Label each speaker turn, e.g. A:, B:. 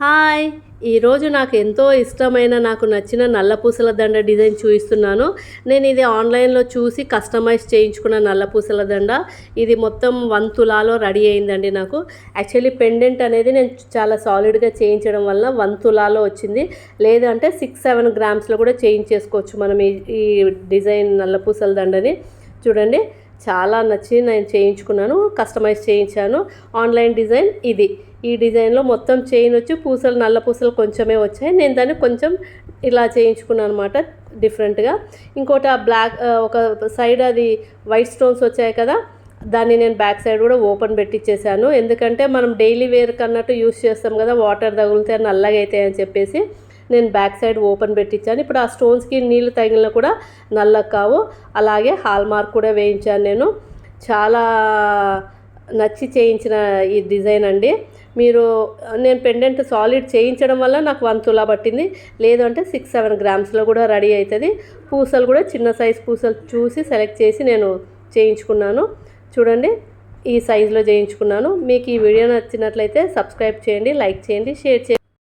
A: Hi. ఈరోజు నాకు ఎంతో ఇష్టమైన నాకు నచ్చిన నల్లపూసల దండ డిజైన్ చూపిస్తున్నాను నేను ఇది ఆన్లైన్లో చూసి కస్టమైజ్ చేయించుకున్న నల్లపూసల దండ. ఇది మొత్తం వన్ తులాలో రెడీ అయిందండి నాకు. యాక్చువల్లీ పెండెంట్ అనేది నేను చాలా సాలిడ్గా చేయించడం వల్ల వన్ తులాలో వచ్చింది. లేదంటే సిక్స్ సెవెన్ గ్రామ్స్లో కూడా చేయించేసుకోవచ్చు మనం ఈ ఈ డిజైన్ నల్లపూసల దండని. చూడండి. చాలా నచ్చి నేను చేయించుకున్నాను కస్టమైజ్ చేయించాను. ఆన్లైన్ డిజైన్ ఇది. ఈ డిజైన్లో మొత్తం చైన్ వచ్చి పూసలు నల్ల పూసలు కొంచెమే వచ్చాయి. నేను దాన్ని కొంచెం ఇలా చేయించుకున్నాను అనమాట డిఫరెంట్గా ఇంకోటి ఆ బ్లాక్ ఒక సైడ్ అది వైట్ స్టోన్స్ వచ్చాయి కదా దాన్ని నేను బ్యాక్ సైడ్ కూడా ఓపెన్ పెట్టించేసాను ఎందుకంటే మనం డైలీ వేర్ కన్నట్టు యూస్ చేస్తాం కదా వాటర్ తగిలితే నల్లగా అవుతాయి అని చెప్పేసి. నేను బ్యాక్ సైడ్ ఓపెన్ పెట్టించాను. ఇప్పుడు ఆ స్టోన్స్కి నీళ్ళు తగిలినా కూడా నల్లగా కావు. అలాగే హాల్ మార్క్ కూడా వేయించాను నేను. చాలా నచ్చి చేయించిన ఈ డిజైన్ అండి. మీరు నేను పెండెంట్ సాలిడ్ చేయించడం వల్ల నాకు వన్ తులా పట్టింది. లేదంటే సిక్స్ సెవెన్ గ్రామ్స్లో కూడా రెడీ అవుతుంది. పూసలు కూడా చిన్న సైజ్ పూసలు చూసి సెలెక్ట్ చేసి నేను చేయించుకున్నాను. చూడండి ఈ సైజులో చేయించుకున్నాను. మీకు ఈ వీడియో నచ్చినట్లయితే సబ్స్క్రైబ్ చేయండి లైక్ చేయండి షేర్ చేయండి.